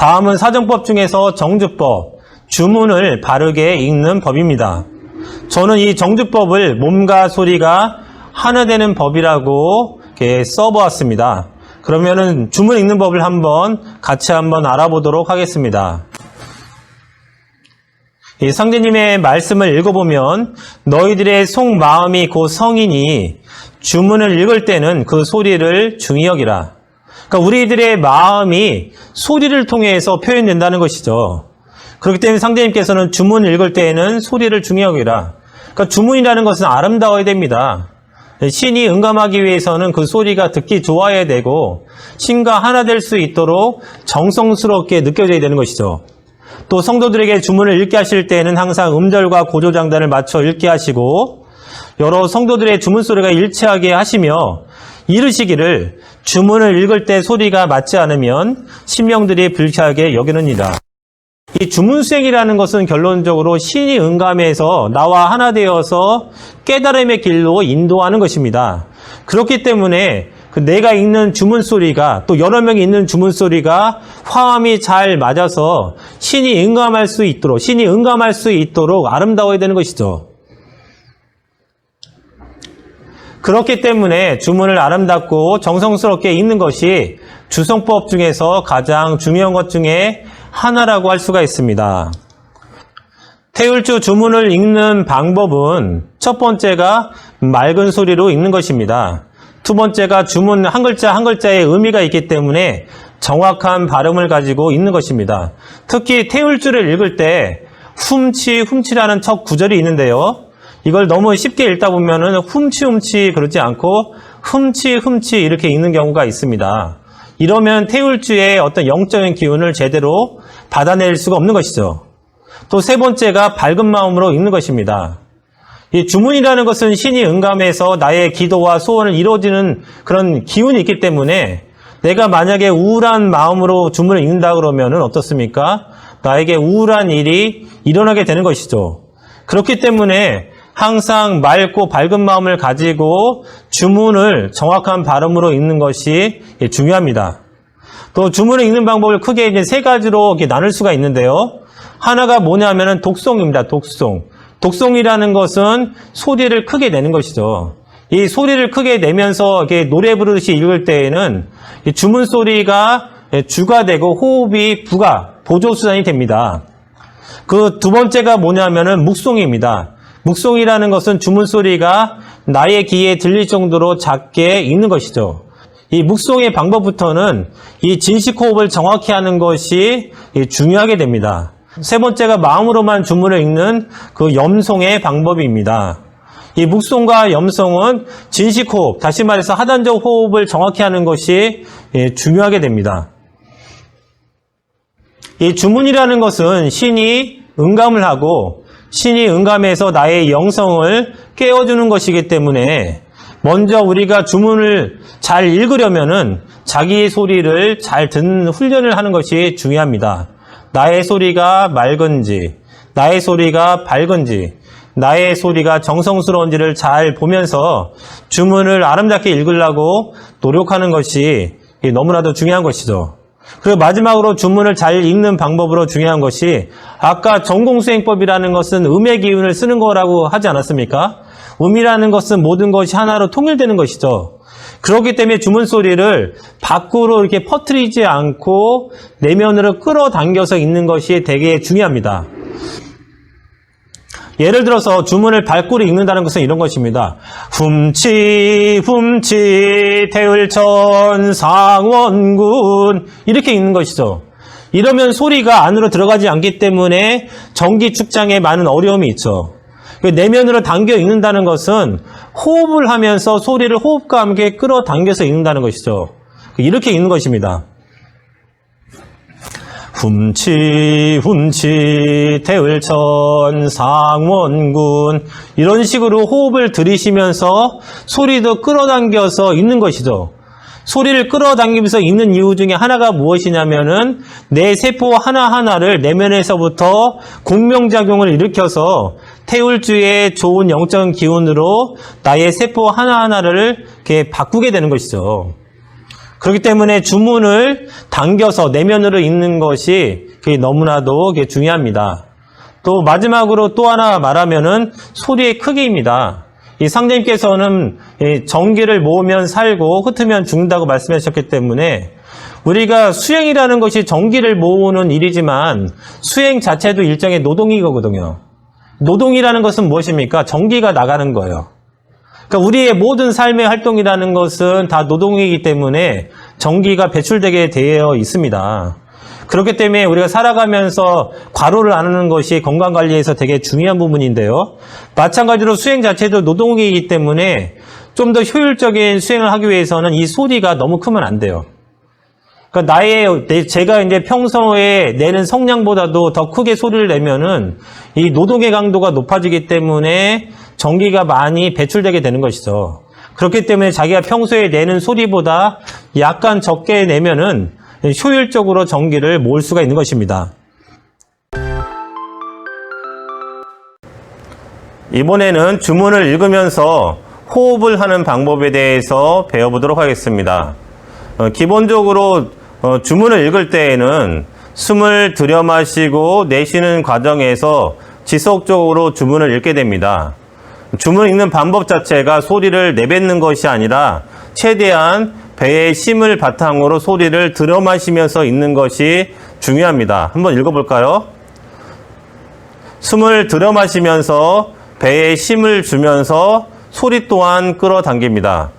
다음은 사정법 중에서 정주법, 주문을 바르게 읽는 법입니다. 저는 이 정주법을 몸과 소리가 하나 되는 법이라고 이렇게 써보았습니다. 그러면은 주문 읽는 법을 한번 같이 한번 알아보도록 하겠습니다. 이 상제님의 말씀을 읽어보면 너희들의 속마음이 곧 성인이 주문을 읽을 때는 그 소리를 여기라. 그러니까 우리들의 마음이 소리를 통해서 표현된다는 것이죠. 그렇기 때문에 상대님께서는 주문을 읽을 때에는 소리를 중히 여기라. 그러니까 주문이라는 것은 아름다워야 됩니다. 신이 응감하기 위해서는 그 소리가 듣기 좋아야 되고 신과 하나 될 수 있도록 정성스럽게 느껴져야 되는 것이죠. 또 성도들에게 주문을 읽게 하실 때에는 항상 음절과 고조장단을 맞춰 읽게 하시고 여러 성도들의 주문 소리가 일치하게 하시며 이르시기를 주문을 읽을 때 소리가 맞지 않으면 신명들이 불쾌하게 여기느니라. 이 주문 수행이라는 것은 결론적으로 신이 응감해서 나와 하나 되어서 깨달음의 길로 인도하는 것입니다. 그렇기 때문에 그 내가 읽는 주문 소리가 또 여러 명이 읽는 주문 소리가 화음이 잘 맞아서 신이 응감할 수 있도록 신이 응감할 수 있도록 아름다워야 되는 것이죠. 그렇기 때문에 주문을 아름답고 정성스럽게 읽는 것이 주성법 중에서 가장 중요한 것 중에 하나라고 할 수가 있습니다. 태울주 주문을 읽는 방법은 첫 번째가 맑은 소리로 읽는 것입니다. 두 번째가 주문 한 글자 한 글자의 의미가 있기 때문에 정확한 발음을 가지고 읽는 것입니다. 특히 태울주를 읽을 때 훔치 훔치라는 첫 구절이 있는데요. 이걸 너무 쉽게 읽다 보면은 훔치 훔치 그러지 않고 훔치 훔치 이렇게 읽는 경우가 있습니다. 이러면 태울주의 어떤 영적인 기운을 제대로 받아낼 수가 없는 것이죠. 또 세 번째가 밝은 마음으로 읽는 것입니다. 이 주문이라는 것은 신이 응감해서 나의 기도와 소원을 이루어지는 그런 기운이 있기 때문에 내가 만약에 우울한 마음으로 주문을 읽는다 그러면은 어떻습니까? 나에게 우울한 일이 일어나게 되는 것이죠. 그렇기 때문에 항상 맑고 밝은 마음을 가지고 주문을 정확한 발음으로 읽는 것이 중요합니다. 또 주문을 읽는 방법을 크게 이제 세 가지로 나눌 수가 있는데요. 하나가 뭐냐면은 독송입니다. 독송. 독송이라는 것은 소리를 크게 내는 것이죠. 이 소리를 크게 내면서 노래 부르듯이 읽을 때에는 이 주문 소리가 주가 되고 호흡이 부가 보조 수단이 됩니다. 그 두 번째가 뭐냐면은 묵송입니다. 묵송이라는 것은 주문 소리가 나의 귀에 들릴 정도로 작게 읽는 것이죠. 이 묵송의 방법부터는 이 진식 호흡을 정확히 하는 것이 중요하게 됩니다. 세 번째가 마음으로만 주문을 읽는 그 염송의 방법입니다. 이 묵송과 염송은 진식 호흡, 다시 말해서 하단적 호흡을 정확히 하는 것이 중요하게 됩니다. 이 주문이라는 것은 신이 응감을 하고 신이 응감해서 나의 영성을 깨워주는 것이기 때문에 먼저 우리가 주문을 잘 읽으려면은 자기의 소리를 잘 듣는 훈련을 하는 것이 중요합니다. 나의 소리가 맑은지, 나의 소리가 밝은지, 나의 소리가 정성스러운지를 잘 보면서 주문을 아름답게 읽으려고 노력하는 것이 너무나도 중요한 것이죠. 그리고 마지막으로 주문을 잘 읽는 방법으로 중요한 것이 아까 전공수행법이라는 것은 음의 기운을 쓰는 거라고 하지 않았습니까? 음이라는 것은 모든 것이 하나로 통일되는 것이죠. 그렇기 때문에 주문 소리를 밖으로 이렇게 퍼뜨리지 않고 내면으로 끌어당겨서 읽는 것이 되게 중요합니다. 예를 들어서 주문을 발꾸로 읽는다는 것은 이런 것입니다. 훔치 훔치 태울천 상원군 이렇게 읽는 것이죠. 이러면 소리가 안으로 들어가지 않기 때문에 전기 축장에 많은 어려움이 있죠. 그 내면으로 당겨 읽는다는 것은 호흡을 하면서 소리를 호흡과 함께 끌어당겨서 읽는다는 것이죠. 이렇게 읽는 것입니다. 훔치 훔치 태울천 상원군 이런 식으로 호흡을 들이시면서 소리도 끌어당겨서 읽는 것이죠. 소리를 끌어당기면서 읽는 이유 중에 하나가 무엇이냐면은 내 세포 하나하나를 내면에서부터 공명작용을 일으켜서 태울주의 좋은 영적 기운으로 나의 세포 하나하나를 이렇게 바꾸게 되는 것이죠. 그렇기 때문에 주문을 당겨서 내면으로 읽는 것이 너무나도 중요합니다. 또 마지막으로 또 하나 말하면은 소리의 크기입니다. 이 상대님께서는 이 전기를 모으면 살고 흩으면 죽는다고 말씀하셨기 때문에 우리가 수행이라는 것이 전기를 모으는 일이지만 수행 자체도 일종의 노동이거든요. 노동이라는 것은 무엇입니까? 전기가 나가는 거예요. 그러니까 우리의 모든 삶의 활동이라는 것은 다 노동이기 때문에 전기가 배출되게 되어 있습니다. 그렇기 때문에 우리가 살아가면서 과로를 안 하는 것이 건강 관리에서 되게 중요한 부분인데요. 마찬가지로 수행 자체도 노동이기 때문에 좀 더 효율적인 수행을 하기 위해서는 이 소리가 너무 크면 안 돼요. 그러니까 나의 내- 제가 이제 평소에 내는 성량보다도 더 크게 소리를 내면은 이 노동의 강도가 높아지기 때문에 전기가 많이 배출되게 되는 것이죠. 그렇기 때문에 자기가 평소에 내는 소리보다 약간 적게 내면은 효율적으로 전기를 모을 수가 있는 것입니다. 이번에는 주문을 읽으면서 호흡을 하는 방법에 대해서 배워보도록 하겠습니다. 어, 기본적으로 어, 주문을 읽을 때에는 숨을 들여 마시고 내쉬는 과정에서 지속적으로 주문을 읽게 됩니다. 주문 읽는 방법 자체가 소리를 내뱉는 것이 아니라 최대한 배의 심을 바탕으로 소리를 들여 마시면서 읽는 것이 중요합니다. 한번 읽어볼까요? 숨을 들여 마시면서 배에 힘을 주면서 소리 또한 끌어당깁니다.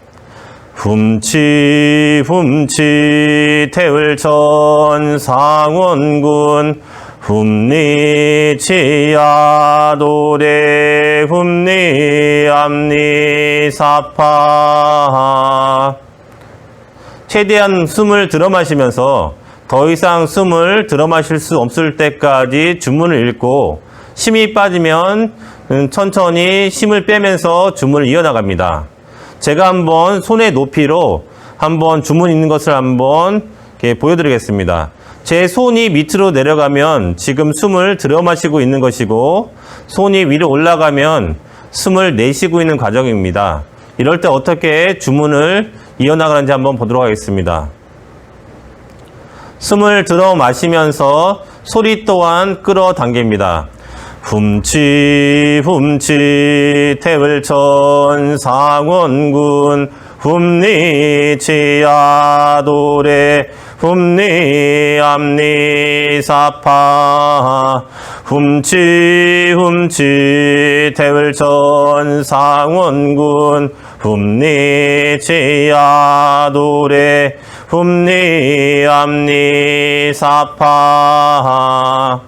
훔치 훔치 태울천 상원군 암니 사파 최대한 숨을 들어 마시면서 더 이상 숨을 들어 마실 수 없을 때까지 주문을 읽고 힘이 빠지면 음, 천천히 힘을 빼면서 주문을 이어나갑니다. 제가 한번 손의 높이로 한번 주문 읽는 것을 한번 보여드리겠습니다. 제 손이 밑으로 내려가면 지금 숨을 들여 마시고 있는 것이고 손이 위로 올라가면 숨을 내쉬고 있는 과정입니다. 이럴 때 어떻게 주문을 이어나가는지 한번 보도록 하겠습니다. 숨을 들어 마시면서 소리 또한 끌어당깁니다. 훔치 훔치 태블천 상원군 훔니치야 도래 훔니 암니 사파 훔치 훔치 태블천 상원군 훔니 치야 도래 훔니 암니 사파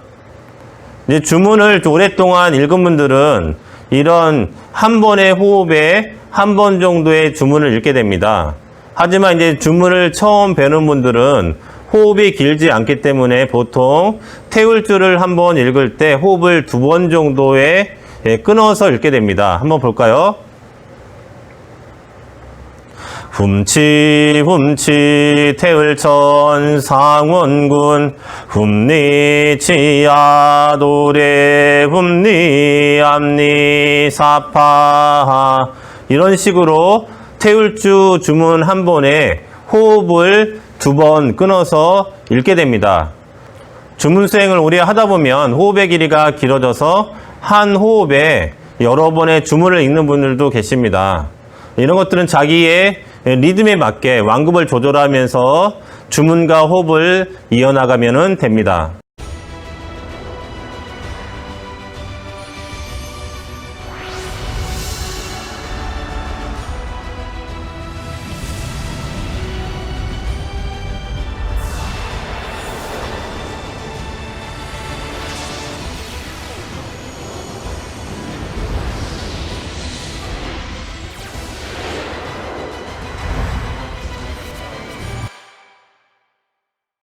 이제 주문을 오랫동안 읽은 분들은 이런 한 번의 호흡에 한 번 정도의 주문을 읽게 됩니다. 하지만 이제 주문을 처음 배우는 분들은 호흡이 길지 않기 때문에 보통 태울 줄을 한번 읽을 때 호흡을 두 번 정도에 예, 끊어서 읽게 됩니다. 한번 볼까요? 훔치 훔치 태울천 상원군 훔니치야 도래 훔니 암니 사파 이런 식으로 태울주 주문 한 번에 호흡을 두 번 끊어서 읽게 됩니다. 주문 수행을 오래 하다 보면 호흡의 길이가 길어져서 한 호흡에 여러 번의 주문을 읽는 분들도 계십니다. 이런 것들은 자기의 리듬에 맞게 완급을 조절하면서 주문과 호흡을 이어나가면 됩니다.